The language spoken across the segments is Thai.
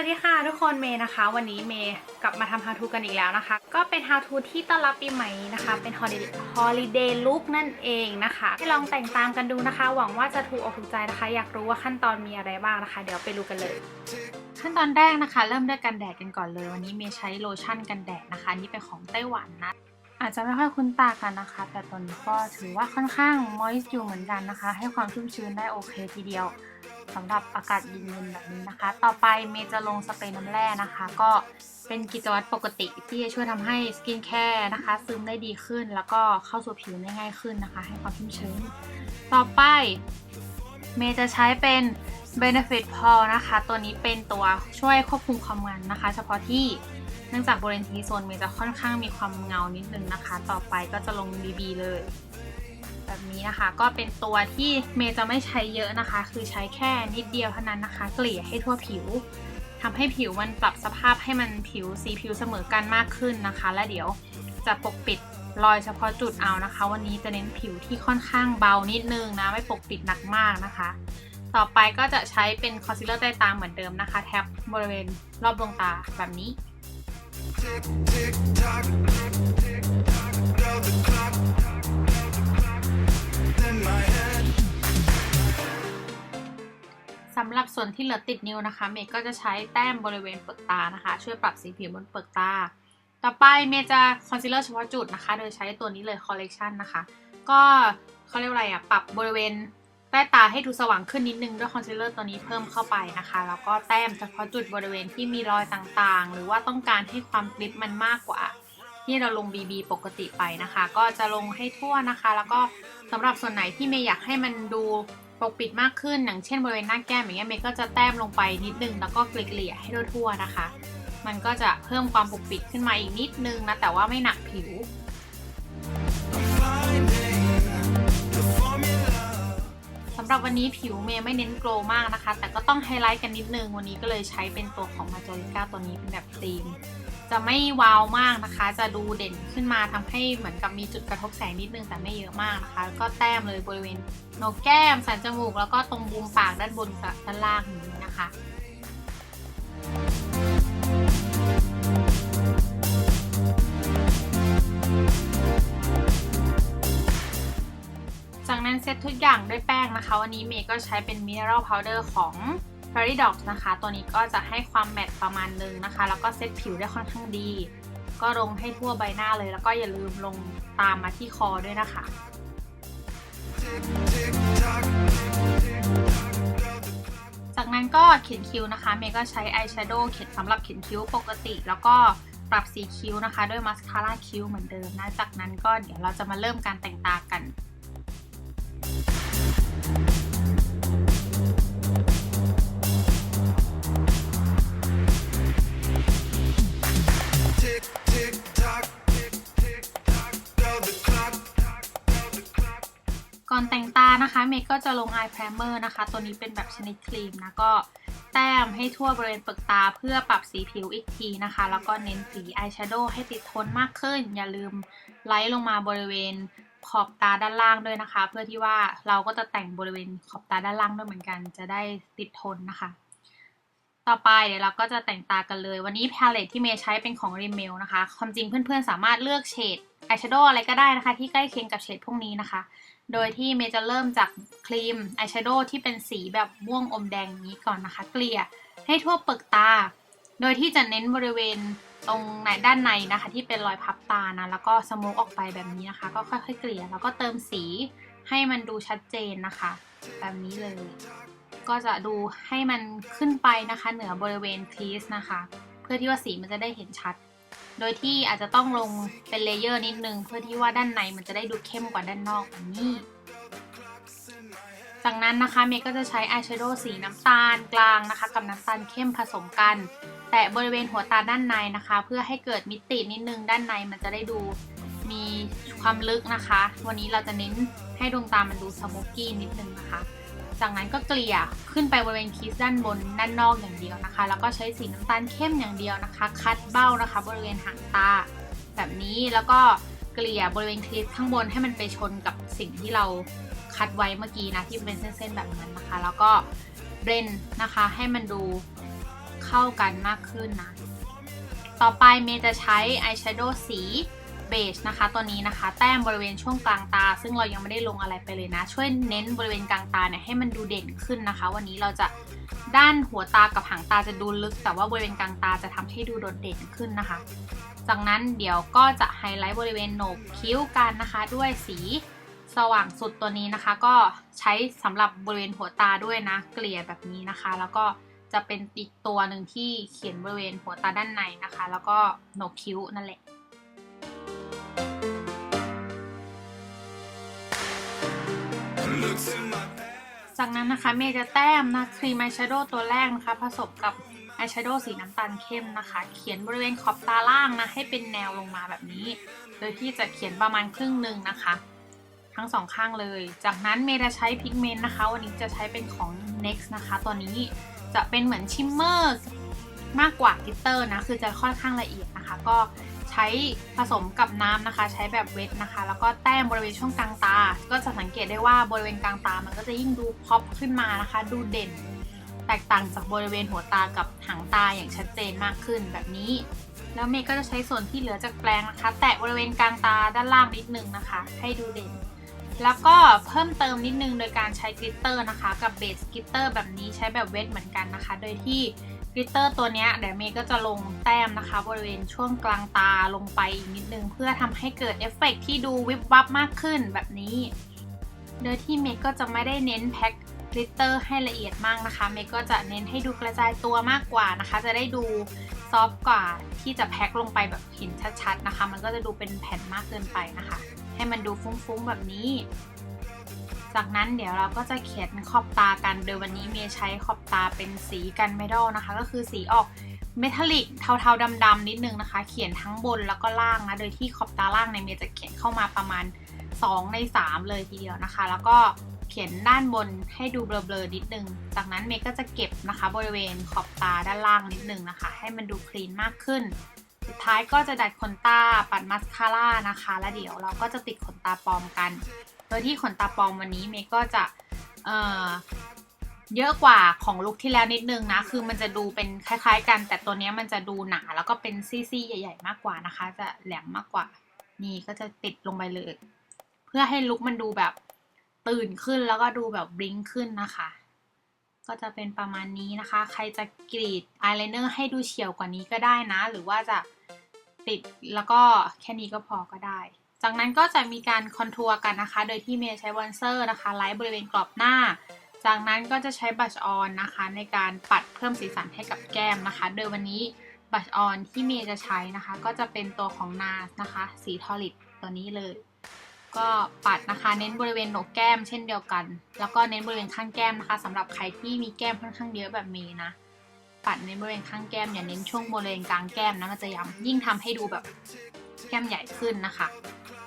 วัสดีค่ะทุกคนเมย์นะคะ วันนี้เมย์กลับมาทำ how to กันอีกแล้วนะคะ ก็เป็น how to ที่ต้อนรับปีใหม่นะคะ เป็น holiday look นั่นเองนะคะให้ลองแต่งตามกันดูนะคะ หวังว่าจะถูกอกถูกใจนะคะ อยากรู้ว่าขั้นตอนมีอะไรบ้างนะคะ เดี๋ยวไปดูกันเลย ขั้นตอนแรกนะคะ เริ่มด้วยกันแดดกันก่อนเลย วันนี้เมย์ใช้โลชั่นกันแดดนะคะนนี่เป็นของไต้หวันนะอาจจะไม่ค่อยคุ้นตากันนะคะ แต่ตัวนี้ก็ถือว่าค่อนข้างมอยส์อยู่เหมือนกันนะคะ ให้ความชุ่มชื้นได้โอเคทีเดียว สำหรับอากาศเย็นๆแบบนี้นะคะ ต่อไปเมย์จะลงสเปรย์น้ำแร่นะคะ ก็เป็นกิจวัตรปกติที่จะช่วยทำให้สกินแคร์นะคะ ซึมได้ดีขึ้นแล้วก็เข้าสู่ผิวได้ง่ายขึ้นนะคะ ให้ความชุ่มชื้น ต่อไปเมย์จะใช้เป็น Benefit p o นะคะ ตัวนี้เป็นตัวช่วยควบคุมความมันนะคะ เฉพาะที่เนื่องจากบริเวณทีโซนเมย์จะค่อนข้างมีความเงานิดนึงนะคะ ต่อไปก็จะลง BB เลย แบบนี้นะคะ ก็เป็นตัวที่เมย์จะไม่ใช้เยอะนะคะ คือใช้แค่นิดเดียวเท่านั้นนะคะ เกลี่ยให้ทั่วผิวทำให้ผิวมันปรับสภาพให้มันผิวสีผิวเสมอกันมากขึ้นนะคะ และเดี๋ยวจะปกปิดรอยเฉพาะจุดเอานะคะ วันนี้จะเน้นผิวที่ค่อนข้างเบานิดนึงนะไม่ปกปิดหนักมากนะคะ ต่อไปก็จะใช้เป็นคอนซีลเลอร์ใต้ตาเหมือนเดิมนะคะ แท็บบริเวณรอบดวงตาแบบนี้ สำหรับส่วนที่เหลือติดนิ้วนะคะ เมย์ก็จะใช้แต้มบริเวณเปลือกตานะคะ ช่วยปรับสีผิวบนเปลือกตา ต่อไปเมย์จะคอนซีลเลอร์เฉพาะจุดนะคะ โดยใช้ตัวนี้เลยคอลเล t ชันนะคะ ก็เขาเรียกว่าอะไรอะปรับบริเวณใต้ตาให้ดูสว่างขึ้นนิดนึงด้วยคอนซีลเลอร์ตัวนี้เพิ่มเข้าไปนะคะ แล้วก็แต้มเฉพาะจุดบริเวณที่มีรอยต่างๆ หรือว่าต้องการให้ความกริบมันมากกว่า ที่เราลง BB ปกติไปนะคะ ก็จะลงให้ทั่วนะคะ แล้วก็สำหรับส่วนไหนที่เมย์อยากให้มันดู ปกปิดมากขึ้นอย่างเช่นบริเวณหน้าแก้มอย่างเงี้ยเมย์ก็จะแต้มลงไปนิดนึงแล้วก็เกลี่ยให้ทั่วๆนะคะ มันก็จะเพิ่มความปกปิดขึ้นมาอีกนิดนึงนะแต่ว่าไม่หนักผิวสำหรับวันนี้ผิวเมย์ไม่เน้นโกลว์มากนะคะ แต่ก็ต้องไฮไลท์กันนิดนึง วันนี้ก็เลยใช้เป็นตัวของมาจอริก้าตัวนี้เป็นแบบครีม จะไม่วาวมากนะคะ จะดูเด่นขึ้นมาทำให้เหมือนกับมีจุดกระทบแสงนิดนึงแต่ไม่เยอะมากนะคะ ก็แต้มเลยบริเวณโหนกแก้มสันจมูก แล้วก็ตรงบุมปากด้านบนกับด้านล่างนี้นะคะจากนั้นเซตทุกอย่างด้วยแป้งนะคะ วันนี้เมย์ก็ใช้เป็น Mineral Powder ของ Paradox นะคะ ตัวนี้ก็จะให้ความแมตต์ประมาณนึงนะคะ แล้วก็เซตผิวได้ค่อนข้างดี ก็ลงให้ทั่วใบหน้าเลย แล้วก็อย่าลืมลงตามมาที่คอด้วยนะคะ จากนั้นก็เขียนคิ้วนะคะเมย์ก็ใช้อายแชโดว์เขียนสำหรับเขียนคิ้วปกติ แล้วก็ปรับสีคิ้วนะคะ ด้วยมาสคาร่าคิ้วเหมือนเดิมนะ จากนั้นก็เดี๋ยวเราจะมาเริ่มการแต่งตากัน ก่อนแต่งตานะคะเมย์ก็จะลงอายไพรเมอร์นะคะ ตัวนี้เป็นแบบชนิดครีมนะก็แต้มให้ทั่วบริเวณเปลือกตาเพื่อปรับสีผิวอีกทีนะคะ แล้วก็เน้นสีอายแชโดว์ให้ติดทนมากขึ้น อย่าลืมไลท์ลงมาบริเวณขอบตาด้านล่างด้วยนะคะ เพื่อที่ว่าเราก็จะแต่งบริเวณขอบตาด้านล่างด้วยเหมือนกัน จะได้ติดทนนะคะ ต่อไปเดี๋ยวเราก็จะแต่งตากันเลย วันนี้พาเลตที่เมย์ใช้เป็นของ Rimmel นะคะ ความจริงเพื่อนๆ สามารถเลือกเฉดอายแชโดว์อะไรก็ได้นะคะ ที่ใกล้เคียงกับเฉดพวกนี้นะคะ โดยที่เมย์จะเริ่มจากครีมอายแชโดว์ที่เป็นสีแบบม่วงอมแดงนี้ก่อนนะคะ เกลี่ยให้ทั่วเปลือกตา โดยที่จะเน้นบริเวณตรงในด้านในนะคะ ที่เป็นรอยพับตานะแล้วก็สโมกออกไปแบบนี้นะคะ ก็ค่อยๆเกลี่ยแล้วก็เติมสีให้มันดูชัดเจนนะคะ แบบนี้เลย ก็จะดูให้มันขึ้นไปนะคะเหนือบริเวณครีสนะคะ เพื่อที่ว่าสีมันจะได้เห็นชัด โดยที่อาจจะต้องลงเป็นเลเยอร์นิดนึง เพื่อที่ว่าด้านในมันจะได้ดูเข้มกว่าด้านนอกแบบนี้ จากนั้นนะคะเมย์ก็จะใช้อายแชโดว์สีน้ำตาลกลางนะคะ กับน้ำตาลเข้มผสมกัน แตะบริเวณหัวตาด้านในนะคะ เพื่อให้เกิดมิตินิดนึงด้านในมันจะได้ดูมีความลึกนะคะ วันนี้เราจะเน้นให้ดวงตามันดูสโมกกี้นิดนึงนะคะ จากนั้นก็เกลี่ยขึ้นไปบริเวณคีสด้านบนด้านนอกอย่างเดียวนะคะ แล้วก็ใช้สีน้ำตาลเข้มอย่างเดียวนะคะ คัดเบ้านะคะ บริเวณหางตา แบบนี้แล้วก็เกลี่ยบริเวณครีสข้างบนให้มันไปชนกับสิ่งที่เราคัดไว้เมื่อกี้นะที่เป็นเส้นๆแบบนั้นนะคะ แล้วก็เบรนนะคะให้มันดูเข้ากันมากขึ้นนะ ต่อไปเมย์จะใช้อายแชโดว์สี เบจนะคะตัวนี้นะคะ แต้มบริเวณช่วงกลางตา ซึ่งเรายังไม่ได้ลงอะไรไปเลยนะ ช่วยเน้นบริเวณกลางตาเนี่ยให้มันดูเด่นขึ้นนะคะ วันนี้เราจะด้านหัวตากับหางตาจะดูลึก แต่ว่าบริเวณกลางตาจะทำให้ดูโดดเด่นขึ้นนะคะ จากนั้นเดี๋ยวก็จะไฮไลท์บริเวณโหนกคิ้วกันนะคะ ด้วยสีสว่างสุดตัวนี้นะคะ ก็ใช้สำหรับบริเวณหัวตาด้วยนะ เกลี่ยแบบนี้นะคะ แล้วก็จะเป็นอีกตัวหนึ่งที่เขียนบริเวณหัวตาด้านในนะคะ แล้วก็โหนกคิ้วนั่นแหละ จากนั้นนะคะเมย์จะแต้มนะครีมอายแชโดว์ตัวแรกนะคะ ผสมกับอายแชโดว์สีน้ำตาลเข้มนะคะ เขียนบริเวณขอบตาล่างนะให้เป็นแนวลงมาแบบนี้ โดยที่จะเขียนประมาณครึ่งหนึ่งนะคะ ทั้งสองข้างเลย จากนั้นเมย์จะใช้พิกเมนต์นะคะ วันนี้จะใช้เป็นของ NEXT นะคะ ตัวนี้จะเป็นเหมือนชิมเมอร์มากกว่ากิตเตอร์นะ คือจะค่อนข้างละเอียดนะคะ ก็ ช้ผสมกับน้ำนะคะ ใช้แบบเวทนะคะ แล้วก็แต้มบริเวณช่วงกลางตา ก็จะสังเกตได้ว่าบริเวณกลางตา มันก็จะยิ่งดูพ็อปขึ้นมานะคะ ดูเด่น แตกต่างจากบริเวณหัวตากับหางตาอย่างชัดเจนมากขึ้นแบบนี้ แล้วเมย์ก็จะใช้ส่วนที่เหลือจากแปรงนะคะ แตะบริเวณกลางตาด้านล่างนิดนึงนะคะ ให้ดูเด่นแล้วก็เพิ่มเติมนิดนึงโดยการใช้กลิตเตอร์นะคะ กับเบสกลิตเตอร์แบบนี้ใช้แบบเวทเหมือนกันนะคะ โดยที่ ลิตเตอร์ตัวนี้เดี๋ยวเมย์ก็จะลงแต้มนะคะ บริเวณช่วงกลางตาลงไปอีกนิดนึง เพื่อทำให้เกิดเอฟเฟกต์ที่ดูวิบวับมากขึ้นแบบนี้ โดยที่เมย์ก็จะไม่ได้เน้นแพ็คกลิตเตอร์ให้ละเอียดมากนะคะ เมย์ก็จะเน้นให้ดูกระจายตัวมากกว่านะคะ จะได้ดูซอฟต์กว่าที่จะแพ็คลงไปแบบเห็นชัดๆนะคะ มันก็จะดูเป็นแผ่นมากเกินไปนะคะ ให้มันดูฟุ้งๆแบบนี้ จากนั้นเดี๋ยวเราก็จะเขียนขอบตากัน โดยวันนี้เมย์ใช้ขอบตาเป็นสีกันเมทัลนะคะ ก็คือสีออกเมทัลลิกเทาๆดำๆนิดนึงนะคะ เขียนทั้งบนแล้วก็ล่างนะ โดยที่ขอบตาล่างในเมย์จะเขียนเข้ามาประมาณ 2 ใน 3 เลยทีเดียวนะคะ แล้วก็เขียนด้านบนให้ดูเบลอๆนิดนึง จากนั้นเมย์ก็จะเก็บนะคะ บริเวณขอบตาด้านล่างนิดนึงนะคะ ให้มันดูคลีนมากขึ้น สุดท้ายก็จะดัดขนตาปัดมัสคาร่านะคะ แล้วเดี๋ยวเราก็จะติดขนตาปลอมกัน โดยที่ขนตาปลอมวันนี้เมย์ก็จะเอ่อเยอะกว่าของลุคที่แล้วนิดนึงนะ คือมันจะดูเป็นคล้ายๆ กัน แต่ตัวนี้มันจะดูหนาแล้วก็เป็นซี่ๆใหญ่ ๆ มากกว่านะคะ จะแหลมมากกว่า นี่ก็จะติดลงไปเลย เพื่อให้ลุคมันดูแบบตื่นขึ้นแล้วก็ดูแบบบลิงขึ้นนะคะ ก็จะเป็นประมาณนี้นะคะ ใครจะกรีดอายไลเนอร์ให้ดูเฉียวกว่านี้ก็ได้นะ หรือว่าจะติดแล้วก็แค่นี้ก็พอก็ได้ จากนั้นก็จะมีการคอนทัวร์กันนะคะ โดยที่เมย์ใช้วอนเซอร์นะคะ ไลท์บริเวณกรอบหน้า จากนั้นก็จะใช้บัชออนนะคะ ในการปัดเพิ่มสีสันให้กับแก้มนะคะ โดยวันนี้บัชออนที่เมย์จะใช้นะคะ ก็จะเป็นตัวของ NARS นะคะ สีทอลิดตัวนี้เลย ก็ปัดนะคะ เน้นบริเวณโหนกแก้มเช่นเดียวกัน แล้วก็เน้นบริเวณข้างแก้มนะคะสำหรับใครที่มีแก้มค่อนข้างเยอะแบบเมย์นะปัดในบริเวณข้างแก้มอย่าเน้นช่วงบริเวณกลางแก้มนะมันจะย้ำยิ่งทำให้ดูแบบ แก้มใหญ่ขึ้นนะคะ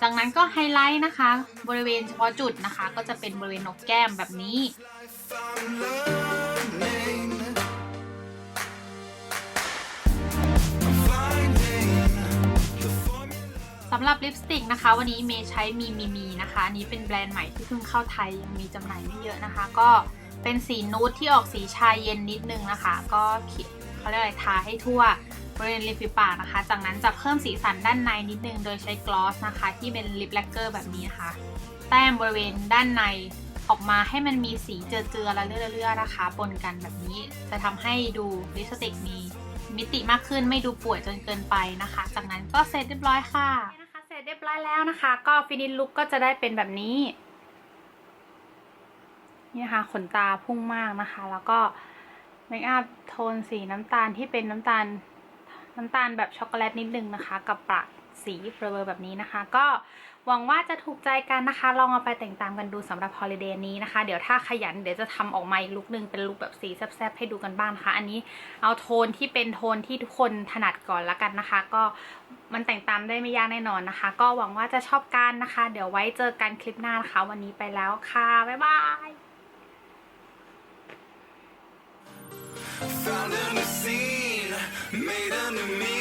จากนั้นก็ไฮไลท์นะคะ บริเวณเฉพาะจุดนะคะ ก็จะเป็นบริเวณนกแก้มแบบนี้สำหรับลิปสติกนะคะ วันนี้เมย์ใช้มีมีมีนะคะอันนี้เป็นแบรนด์ใหม่ที่เพิ่งเข้าไทยยังมีจำหน่ายไม่เยอะนะคะ ก็เป็นสีนูดที่ออกสีชาเย็นนิดนึงนะคะ ก็เขียนเขาเรียกอะไรทาให้ทั่ว บริเวณริมฝีปากนะคะ จากนั้นจะเพิ่มสีสันด้านในนิดนึง โดยใช้กลอสนะคะ ที่เป็นลิปแลกเกอร์แบบนี้นะคะ แต้มบริเวณด้านในออกมาให้มันมีสีเจือๆและเลื่อๆนะคะปนกันแบบนี้ จะทำให้ดูลิปสติกมีมิติมากขึ้นไม่ดูป่วยจนเกินไปนะคะ จากนั้นก็เสร็จเรียบร้อยค่ะนะคะเสร็จเรียบร้อยแล้วนะคะ ก็ฟินิชลุคก็จะได้เป็นแบบนี้นี่นะคะขนตาพุ่งมากนะคะ แล้วก็เมคอัพโทนสีน้ำตาลที่เป็นน้ำตาล น้ำตาลแบบช็อกโกแลตนิดนึงนะคะ กับปากสีเบลอๆแบบนี้นะคะ ก็หวังว่าจะถูกใจกันนะคะ ลองเอาไปแต่งตามกันดูสำหรับฮอลิเดย์นี้นะคะ เดี๋ยวถ้าขยันเดี๋ยวจะทำออกมาอีกลุคนึงเป็นลุคแบบสีแซบๆให้ดูกันบ้างนะคะ อันนี้เอาโทนที่เป็นโทนที่ทุกคนถนัดก่อนละกันนะคะ ก็มันแต่งตามได้ไม่ยากแน่นอนนะคะ ก็หวังว่าจะชอบกันนะคะ เดี๋ยวไว้เจอกันคลิปหน้านะคะ วันนี้ไปแล้วค่ะบ๊ายบาย Found in the scene, made a new me.